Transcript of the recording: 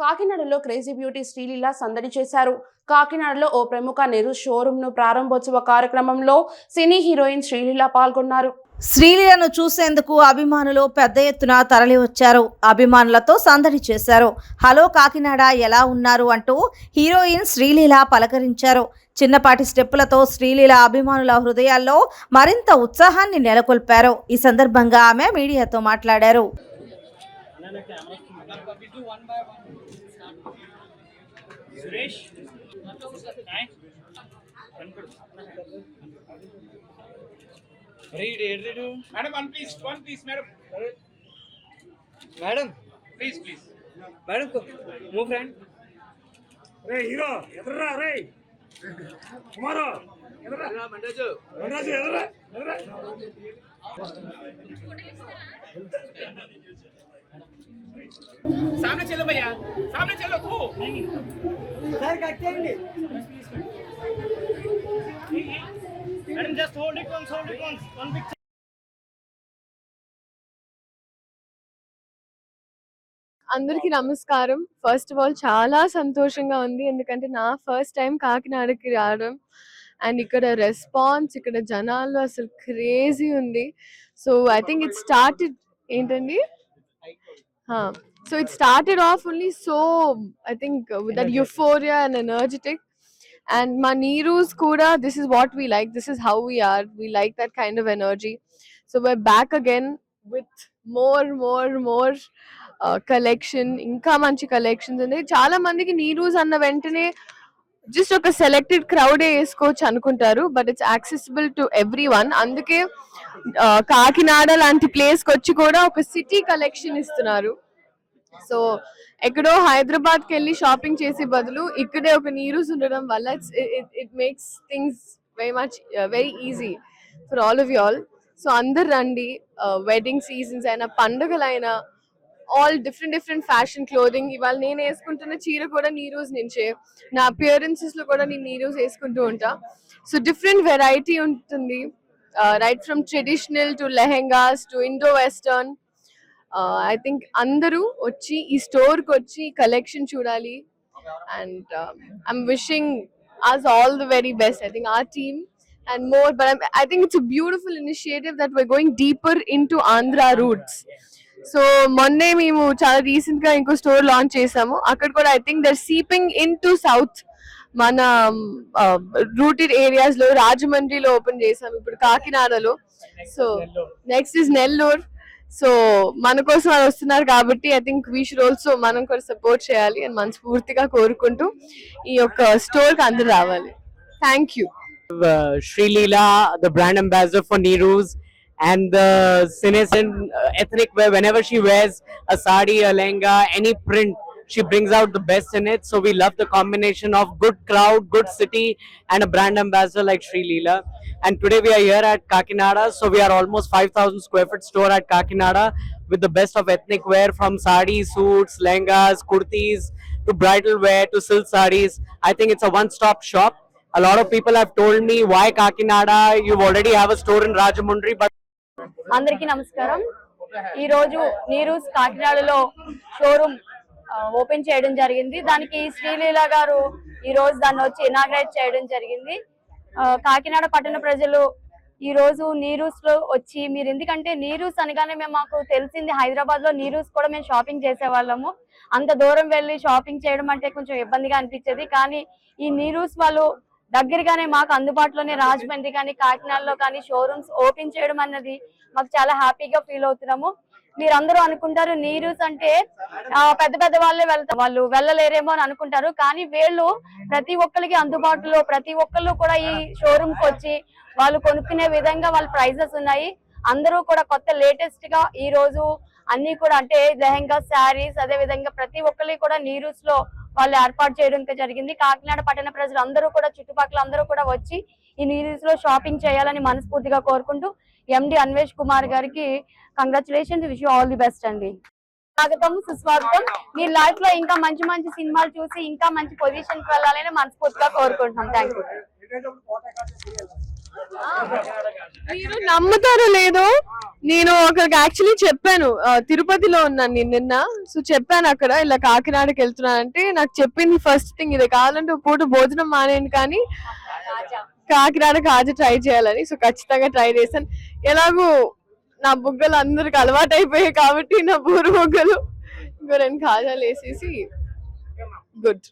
కాకినాడలో crazy beauty Sreeleela సందడి చేశారు. కాకినాడలో ఓ ప్రముఖ నెహ్రూ షోరూంను ప్రారంభోత్సవ కార్యక్రమంలో సినీ హీరోయిన్ శ్రీలీల పాల్గొన్నారు. శ్రీలీలను చూసేందుకు అభిమానులు పెద్ద ఎత్తున తరలివచ్చారు. అభిమానులతో సందడి చేశారు. హలో కాకినాడ ఎలా ఉన్నారు? అంటూ హీరోయిన్ శ్రీలీల పలకరించారు. చిన్నపాటి స్టెప్పులతో శ్రీలీల అభిమానుల హృదయాల్లో మరింత ఉత్సాహాన్ని నెలకొల్పారు. ఈ సందర్భంగా ఆమె మీడియాతో మాట్లాడారు. Suresh hi read read madam one please one please madam madam please please madam move friend రే హీరో ఎదురా రే కుమారు ఎదురా మండరాజు రంగరాజు ఎదురా ఎదురా सामने चलो भैया सामने चलो तू सर చేయండి. Madam just hold it once hold it once one pick అందరికీ నమస్కారం. ఫస్ట్ ఆఫ్ ఆల్ చాలా సంతోషంగా ఉంది. ఎందుకంటే నా ఫస్ట్ టైం కాకినాడకి రావడం. అండ్ ఇక్కడ రెస్పాన్స్ ఇక్కడ జనాల్లో అసలు క్రేజీ ఉంది. So I think it started ఏంటండి? so it started off only so I think that euphoria and energetic and మా నీరూస్ కూడా this is what we like this is how we are we like that kind of energy so why back again with more more more collection ఇంకా మంచి collections ఉన్నాయి చాలా మందికి నీరూస్ అన్న వెంటనే just ఒక సెలెక్టెడ్ క్రౌడే వేసుకోవచ్చు అనుకుంటారు but it's accessible to everyone అందుకే కాకినాడ లాంటి ప్లేస్కి వచ్చి కూడా ఒక సిటీ కలెక్షన్ ఇస్తున్నారు. సో ఎక్కడో హైదరాబాద్కి వెళ్ళి షాపింగ్ చేసే బదులు ఇక్కడే ఒక నీరూస్ ఉండడం వల్ల it's it makes things very much very easy for all of you all so అందరు రండి uh, వెడ్డింగ్ సీజన్స్ అయినా పండుగలైనా all different different fashion clothing ఇవాళ నేను వేసుకుంటున్న చీర కూడా నీరూస్ నుంచే నా అపియరెన్సెస్ లో కూడా నేను నీరూస్ వేసుకుంటూ ఉంటా సో డిఫరెంట్ వెరైటీ ఉంటుంది right from traditional to lehengas to Indo western I think అందరూ వచ్చి ఈ స్టోర్ కి వచ్చి కలెక్షన్ చూడాలి and I'm wishing us all the very best I think our team and more but I'm, i think it's a beautiful initiative that we're going deeper into andhra roots So మొన్నే మేము చాలా రీసెంట్గా ఇంకో store launch చేసాము. అక్కడ కూడా I think they're seeping in to south మన um, um, rooted ఏరియాస్లో రాజమండ్రిలో ఓపెన్ చేసాం. ఇప్పుడు కాకినాడలో. So next is Nellore so మన కోసం వాళ్ళు వస్తున్నారు కాబట్టి I think we should also మనం కూడా సపోర్ట్ చేయాలి అని మనస్ఫూర్తిగా కోరుకుంటూ ఈ యొక్క స్టోర్కి అందరు రావాలి. Thank you Sreeleela the brand ambassador for Neeru's and the Senescent ethnic wear. Whenever she wears a sari, a lehenga, any print, she brings out the best in it. So we love the combination of good crowd, good city, and a brand ambassador like Sri Leela. And today we are here at Kakinada. So we are almost 5,000 square foot store at Kakinada with the best of ethnic wear from sari, suits, lehengas, kurtis, to bridal wear, to silk saris. I think it's a one-stop shop. A lot of people have told me why Kakinada. You've already have a store in Rajamundry, but అందరికీ నమస్కారం. ఈ రోజు నీరూస్ కాకినాడలో showroom open చేయడం జరిగింది. దానికి శ్రీలీల గారు ఈ రోజు దాన్ని వచ్చి ఇనాగ్రేట్ చేయడం జరిగింది. ఆ, కాకినాడ పట్టణ ప్రజలు ఈ రోజు నీరూస్లో వచ్చి మీరు ఎందుకంటే నీరూస్ అనగానే మేము మాకు తెలిసింది హైదరాబాద్లో నీరూస్ కూడా మేము షాపింగ్ చేసే వాళ్ళము అంత దూరం వెళ్ళి షాపింగ్ చేయడం అంటే కొంచెం ఇబ్బందిగా అనిపించేది. కానీ ఈ నీరూస్ వాళ్ళు దగ్గరగానే మాకు అందుబాటులోనే రాజమండ్రి కానీ కాకినాడలో కానీ షోరూమ్స్ ఓపెన్ చేయడం అన్నది మాకు చాలా హ్యాపీగా ఫీల్ అవుతున్నాము. మీరందరూ అనుకుంటారు నీరూస్ అంటే ఆ, పెద్ద పెద్ద వాళ్ళే వెళ్తారు వాళ్ళు వెళ్ళలేరేమో అని అనుకుంటారు. కానీ వీళ్ళు ప్రతి ఒక్కరికి అందుబాటులో ప్రతి ఒక్కళ్ళు కూడా ఈ షోరూమ్కి వచ్చి వాళ్ళు కొనుక్కునే విధంగా వాళ్ళ ప్రైజెస్ ఉన్నాయి. అందరూ కూడా కొత్త లేటెస్ట్గా ఈ రోజు అన్ని కూడా అంటే లెహంగా శారీస్ అదే విధంగా ప్రతి ఒక్కరికి కూడా నీరూస్లో వాళ్ళు ఏర్పాటు చేయడం జరిగింది. కాకినాడ పట్టణ ప్రజలు అందరూ కూడా చుట్టుపక్కల అందరూ కూడా వచ్చి ఈ నీరిస్లో షాపింగ్ చేయాలని మనస్ఫూర్తిగా కోరుకుంటూ ఎండి అన్వేష్ కుమార్ గారికి congratulations wish all the best అండి. స్వాగతం సుస్వాగతం. మీ లైఫ్లో ఇంకా మంచి మంచి సినిమాలు చూసి ఇంకా మంచి పొజిషన్కి వెళ్ళాలని మనస్ఫూర్తిగా కోరుకుంటున్నాం. థ్యాంక్ యూ మీరు నమ్ముతారో లేదో నేను ఒకరికి యాక్చువల్లీ చెప్పాను. తిరుపతిలో ఉన్నాను నేను నిన్న. సో చెప్పాను అక్కడ ఇలా కాకినాడకి వెళ్తున్నాను అంటే నాకు చెప్పింది ఫస్ట్ థింగ్ ఇది. కావాలంటే పూట భోజనం మానేయండి కానీ కాకినాడ కాజు ట్రై చేయాలని. సో ఖచ్చితంగా ట్రై చేశాను. ఎలాగో నా బుగ్గలు అందరికి అలవాటు అయిపోయాయి కాబట్టి నా బూరు బుగ్గలు ఇంకో రెండు కాజాలు వేసేసి గుడ్